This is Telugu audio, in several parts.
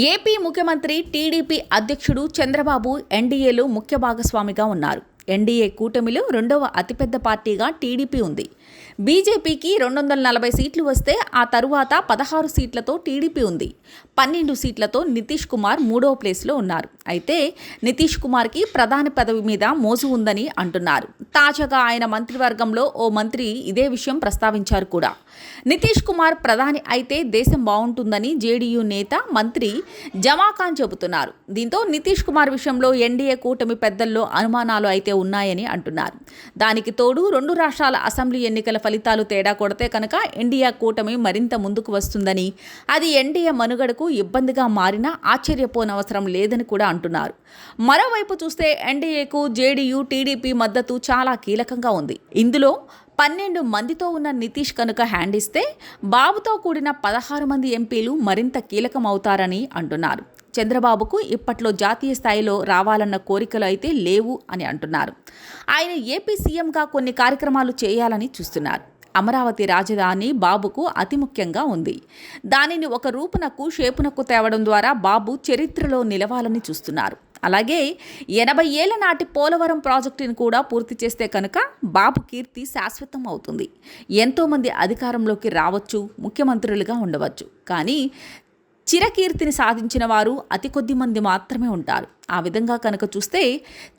ఏపీ ముఖ్యమంత్రి టీడీపీ అధ్యక్షుడు చంద్రబాబు ఎన్డీఏలో ముఖ్య భాగస్వామిగా ఉన్నారు. ఎన్డీఏ కూటమిలో రెండవ అతిపెద్ద పార్టీగా టీడీపీ ఉంది. బీజేపీకి రెండు వందల నలభై సీట్లు వస్తే ఆ తరువాత పదహారు సీట్లతో టీడీపీ ఉంది. పన్నెండు సీట్లతో నితీష్ కుమార్ మూడవ ప్లేస్లో ఉన్నారు. అయితే నితీష్ కుమార్కి ప్రధాని పదవి మీద మోజు ఉందని అంటున్నారు. తాజాగా ఆయన మంత్రివర్గంలో ఓ మంత్రి ఇదే విషయం ప్రస్తావించారు కూడా. నితీష్ కుమార్ ప్రధాని అయితే దేశం బాగుంటుందని జేడీయూ నేత మంత్రి జమాఖాన్ చెబుతున్నారు. దీంతో నితీష్ కుమార్ విషయంలో ఎన్డీఏ కూటమి పెద్దల్లో అనుమానాలు అయితే ఉన్నాయని అంటున్నారు. దానికి తోడు రెండు రాష్ట్రాల అసెంబ్లీ ఎన్నికల ఫలితాలు తేడా కొడితే కనుక ఎన్డీఏ కూటమి మరింత ముందుకు వస్తుందని అది ఎన్డీఏ మనుగడకు ఇబ్బందిగా మారినా ఆశ్చర్యపోనవసరం లేదని కూడా అంటున్నారు. మరోవైపు చూస్తే ఎన్డీఏకు జేడీయూ టీడీపీ మద్దతు చాలా కీలకంగా ఉంది. ఇందులో పన్నెండు మందితో ఉన్న నితీష్ కనుక హ్యాండ్ ఇస్తే బాబుతో కూడిన పదహారు మంది ఎంపీలు మరింత కీలకం అవుతారని అంటున్నారు. చంద్రబాబుకు ఇప్పట్లో జాతీయ స్థాయిలో రావాలన్న కోరికలు అయితే లేవు అని అంటున్నారు. ఆయన ఏపీ సీఎంగా కొన్ని కార్యక్రమాలు చేయాలని చూస్తున్నారు. అమరావతి రాజధాని బాబుకు అతి ముఖ్యంగా ఉంది. దానిని ఒక రూపునకు షేపునకు తేవడం ద్వారా బాబు చరిత్రలో నిలవాలని చూస్తున్నారు. అలాగే ఎనభై ఏళ్ళ నాటి పోలవరం ప్రాజెక్టును కూడా పూర్తి చేస్తే కనుక బాబు కీర్తి శాశ్వతం అవుతుంది. ఎంతోమంది అధికారంలోకి రావచ్చు ముఖ్యమంత్రులుగా ఉండవచ్చు. కానీ చిరకీర్తిని సాధించిన వారు అతి కొద్ది మంది మాత్రమే ఉంటారు. ఆ విధంగా కనుక చూస్తే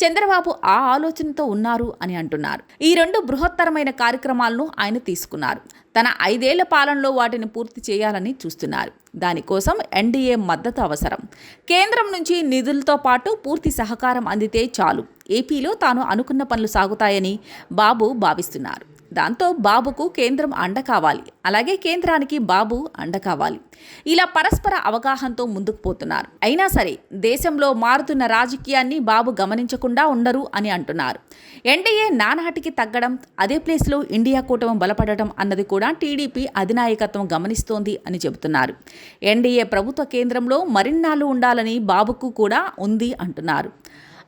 చంద్రబాబు ఆ ఆలోచనతో ఉన్నారు అని అంటున్నారు. ఈ రెండు బృహత్తరమైన కార్యక్రమాలను ఆయన తీసుకున్నారు. తన ఐదేళ్ళ పాలనలో వాటిని పూర్తి చేయాలని చూస్తున్నారు. దానికోసం ఎన్డీఏ మద్దతు అవసరం. కేంద్రం నుంచి నిధులతో పాటు పూర్తి సహకారం అందితే చాలు. ఏపీలో తాను అనుకున్న పనులు సాగుతాయని బాబు భావిస్తున్నారు. దాంతో బాబుకు కేంద్రం అండ కావాలి. అలాగే కేంద్రానికి బాబు అండ కావాలి. ఇలా పరస్పర అవగాహనతో ముందుకు పోతున్నారు. అయినా సరే దేశంలో మారుతున్న రాజకీయాన్ని బాబు గమనించకుండా ఉండరు అని అంటున్నారు. ఎన్డీఏ నానాటికి తగ్గడం అదే ప్లేస్లో ఇండియా కూటమి బలపడటం అన్నది కూడా టీడీపీ అధినాయకత్వం గమనిస్తోంది అని చెబుతున్నారు. ఎన్డీఏ ప్రభుత్వ కేంద్రంలో మరిన్నాళ్ళు ఉండాలని బాబుకు కూడా ఉంది అంటున్నారు.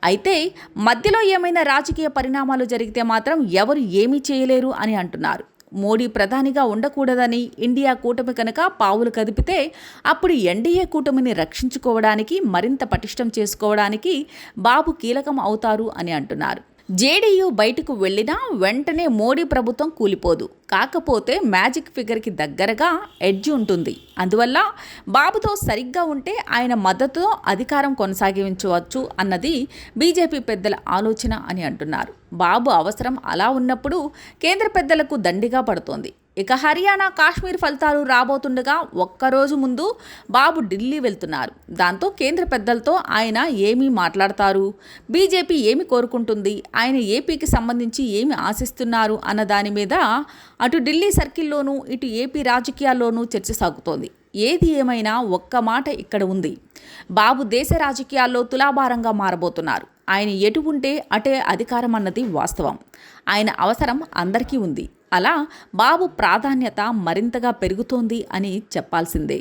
అయితే మధ్యలో ఏమైనా రాజకీయ పరిణామాలు జరిగితే మాత్రం ఎవరు ఏమీ చేయలేరు అని అంటున్నారు. మోడీ ప్రధానిగా ఉండకూడదని ఇండియా కూటమి కనుక పావులు కదిపితే అప్పుడు ఎన్డీఏ కూటమిని రక్షించుకోవడానికి మరింత పటిష్టం చేసుకోవడానికి బాబు కీలకం అవుతారు అని అంటున్నారు. జేడీయూ బయటకు వెళ్ళినా వెంటనే మోడీ ప్రభుత్వం కూలిపోదు. కాకపోతే మ్యాజిక్ ఫిగర్కి దగ్గరగా ఎడ్జ్ ఉంటుంది. అందువల్ల బాబుతో సరిగ్గా ఉంటే ఆయన మద్దతుతో అధికారం కొనసాగించవచ్చు అన్నది బీజేపీ పెద్దల ఆలోచన అని అంటున్నారు. బాబు అవసరం అలా ఉన్నప్పుడు కేంద్ర పెద్దలకు దండిగా పడుతోంది. ఇక హర్యానా కాశ్మీర్ ఫలితాలు రాబోతుండగా ఒక్కరోజు ముందు బాబు ఢిల్లీ వెళ్తున్నారు. దాంతో కేంద్ర పెద్దలతో ఆయన ఏమి మాట్లాడతారు? బీజేపీ ఏమి కోరుకుంటుంది? ఆయన ఏపీకి సంబంధించి ఏమి ఆశిస్తున్నారు? అన్న దాని మీద అటు ఢిల్లీ సర్కిల్లోనూ ఇటు ఏపీ రాజకీయాల్లోనూ చర్చ సాగుతోంది. ఏది ఏమైనా ఒక్క మాట ఇక్కడ ఉంది. బాబు దేశ రాజకీయాల్లో తులాభారంగా మారబోతున్నారు. ఆయన ఎటు ఉంటే అటే అధికారం అన్నది వాస్తవం. ఆయన అవసరం అందరికీ ఉంది. అలా బాబు ప్రాధాన్యత మరింతగా పెరుగుతోంది అని చెప్పాల్సిందే.